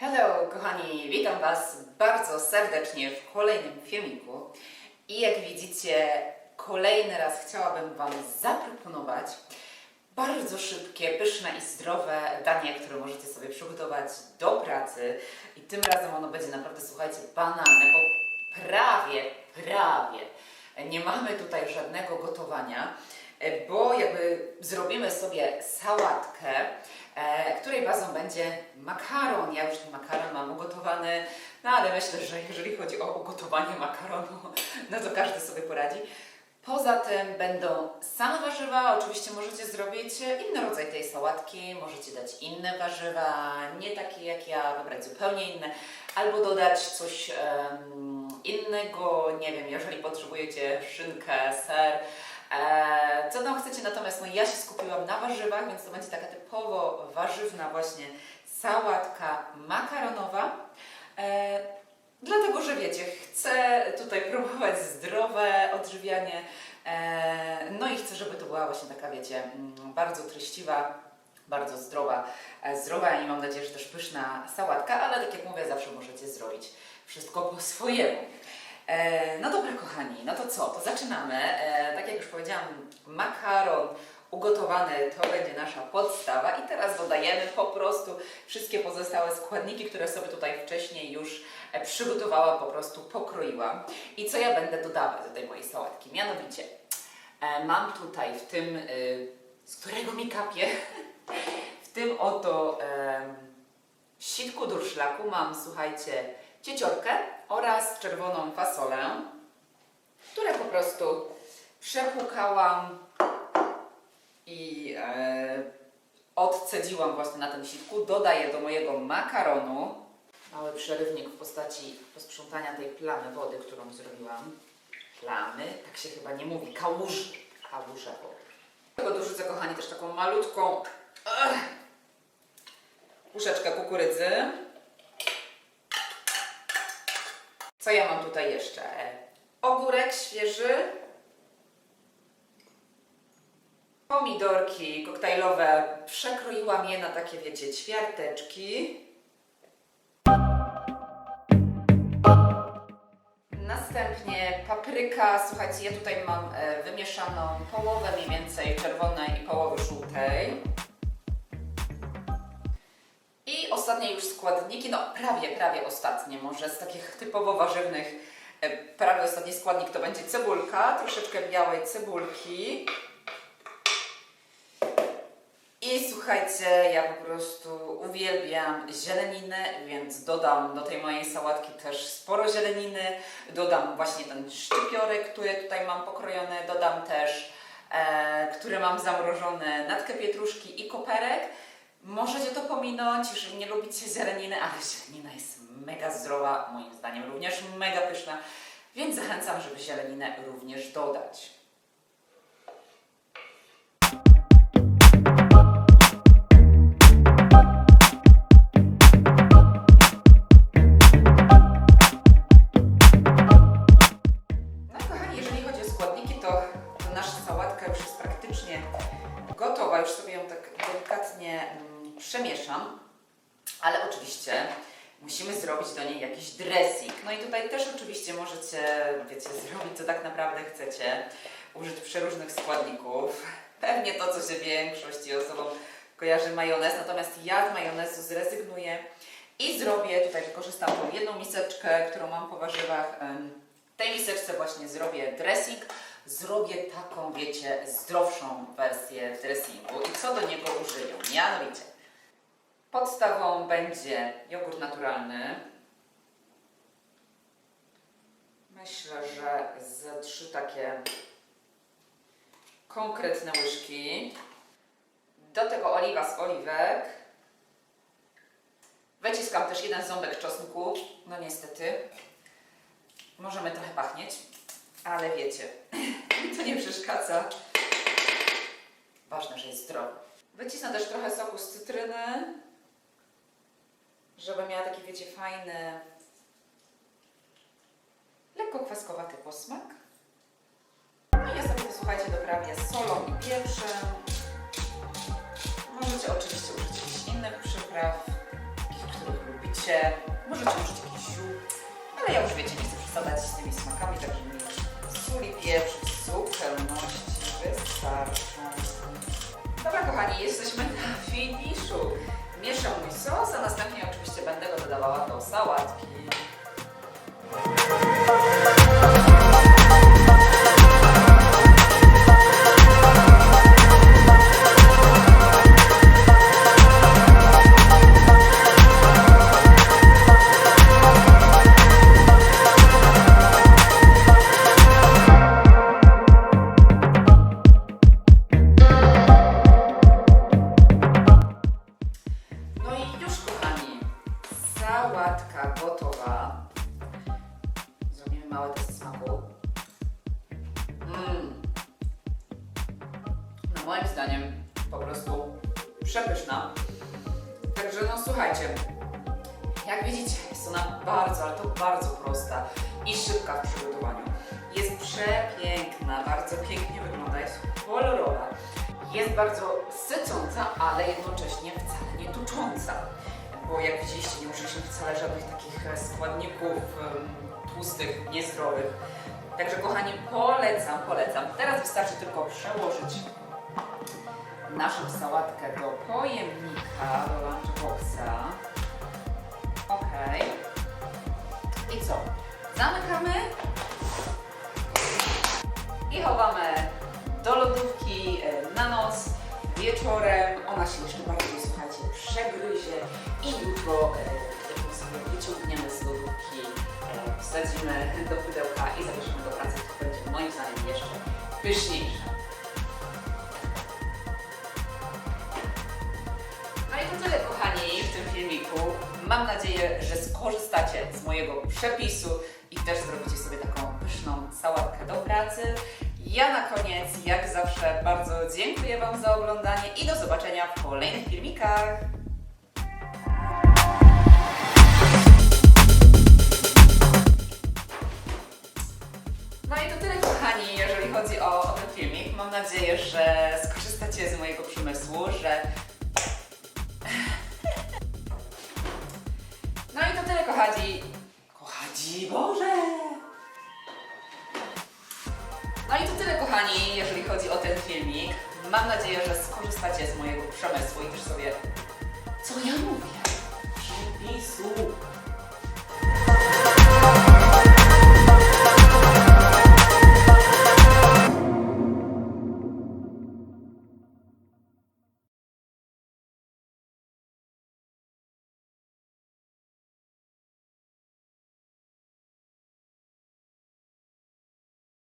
Hello, kochani, witam Was bardzo serdecznie w kolejnym filmiku. I jak widzicie, kolejny raz chciałabym Wam zaproponować bardzo szybkie, pyszne i zdrowe danie, które możecie sobie przygotować do pracy. I tym razem ono będzie naprawdę, słuchajcie, banalne, bo prawie, prawie nie mamy tutaj żadnego gotowania, bo jakby zrobimy sobie sałatkę, której bazą będzie makaron. Ja już ten makaron mam ugotowany, no ale myślę, że jeżeli chodzi o ugotowanie makaronu, no to każdy sobie poradzi. Poza tym będą same warzywa, oczywiście możecie zrobić inny rodzaj tej sałatki, możecie dać inne warzywa, nie takie jak ja, wybrać zupełnie inne, albo dodać coś em, innego, nie wiem, jeżeli potrzebujecie szynkę, ser, e, co tam chcecie, natomiast no, ja się skupiłam na warzywach, więc to będzie taka typowo warzywna właśnie sałatka makaronowa. E, Dlatego, że wiecie, chcę tutaj promować zdrowe odżywianie, e, no i chcę, żeby to była właśnie taka, wiecie, mm, bardzo treściwa, bardzo zdrowa, e, zdrowa i mam nadzieję, że też pyszna sałatka, ale tak jak mówię, zawsze możecie zrobić wszystko po swojemu. E, no dobra, kochani, no to co? To zaczynamy. E, tak jak już powiedziałam, makaron ugotowany to będzie nasza podstawa i teraz dodajemy po prostu wszystkie pozostałe składniki, które sobie tutaj wcześniej już e, przygotowałam, po prostu pokroiłam. I co ja będę dodawać do tej mojej sałatki? Mianowicie mam tutaj w tym, z którego mi kapie, w tym oto sitku durszlaku mam, słuchajcie, cieciorkę oraz czerwoną fasolę, które po prostu przepłukałam i e, odcedziłam właśnie na tym sitku. Dodaję do mojego makaronu mały przerywnik w postaci posprzątania tej plamy wody, którą zrobiłam. Plamy, tak się chyba nie mówi, kałuży, kałuże wody. Tego dorzucę, kochani, też taką malutką puszeczkę kukurydzy. Co ja mam tutaj jeszcze? Ogórek świeży, pomidorki koktajlowe. Przekroiłam je na takie, wiecie, ćwiarteczki. Następnie papryka. Słuchajcie, ja tutaj mam e, wymieszaną połowę mniej więcej czerwonej i połowę żółtej. Ostatnie już składniki, no prawie, prawie ostatnie, może z takich typowo warzywnych, e, prawie ostatni składnik to będzie cebulka, troszeczkę białej cebulki. I słuchajcie, ja po prostu uwielbiam zieleninę, więc dodam do tej mojej sałatki też sporo zieleniny. Dodam właśnie ten szczypiorek, który tutaj mam pokrojony, dodam też, e, które mam zamrożone, natkę pietruszki i koperek. Możecie to pominąć, jeżeli nie lubicie zieleniny, ale zielenina jest mega zdrowa, moim zdaniem również mega pyszna, więc zachęcam, żeby zieleninę również dodać. No i tutaj też oczywiście możecie, wiecie, zrobić co tak naprawdę chcecie. Użyć przeróżnych składników. Pewnie to, co się większości osobom kojarzy majonez, natomiast ja z majonezu zrezygnuję i zrobię, tutaj wykorzystam tą jedną miseczkę, którą mam po warzywach. W tej miseczce właśnie zrobię dressing. Zrobię taką, wiecie, zdrowszą wersję dressingu. I co do niego użyję? Mianowicie, podstawą będzie jogurt naturalny. Myślę, że ze trzy takie konkretne łyżki. Do tego oliwa z oliwek. Wyciskam też jeden ząbek czosnku. No niestety. Możemy trochę pachnieć, ale wiecie, to nie przeszkadza. Ważne, że jest zdrowy. Wycisnę też trochę soku z cytryny, żeby miała taki, wiecie, fajny, lekko kwaskowaty posmak. No i ja sobie słuchajcie, doprawię solą i pieprzem. Możecie oczywiście użyć jakichś innych przypraw, takich, których lubicie. możecie użyć jakiś ziół, ale ja już wiecie, nie chcę przesadzać z tymi smakami, także mi sól i pieprz w zupełności wystarczą. Dobra kochani, jesteśmy na finiszu. Mieszam mój sos, a następnie oczywiście będę go dodawała do sałatki. Testy smaku. Mmm. No moim zdaniem po prostu przepyszna. Także no słuchajcie, jak widzicie jest ona bardzo, ale to bardzo prosta i szybka w przygotowaniu. Jest przepiękna, bardzo pięknie wygląda, jest kolorowa. Jest bardzo sycąca, ale jednocześnie wcale nie tucząca. Bo jak widzieliście, nie użyliśmy wcale żadnych takich składników tłustych, niezdrowych. Także kochani, polecam, polecam. Teraz wystarczy tylko przełożyć naszą sałatkę do pojemnika, do lunchboxa. Ok. I co? Zamykamy i chowamy do lodówki e, na noc, wieczorem. Ona się jeszcze bardziej, słuchajcie, przegryzie i jutro e, sobie wyciągniemy z lodówki, wsadzimy do pudełka i zabierzemy do pracy, to będzie moim zdaniem jeszcze pyszniejsza. No i to tyle, kochani, w tym filmiku. Mam nadzieję, że skorzystacie z mojego przepisu i też zrobicie sobie taką pyszną sałatkę do pracy. Ja na koniec, jak zawsze, bardzo dziękuję Wam za oglądanie i do zobaczenia w kolejnych filmikach. No i to tyle, kochani, jeżeli chodzi o, o ten filmik. Mam nadzieję, że skorzystacie z mojego przemysłu, że No i to tyle, kochani. Kochani, Boże! No i to tyle, kochani, jeżeli chodzi o ten filmik. Mam nadzieję, że skorzystacie z mojego przemysłu i też sobie... Co ja mówię? Przepisu.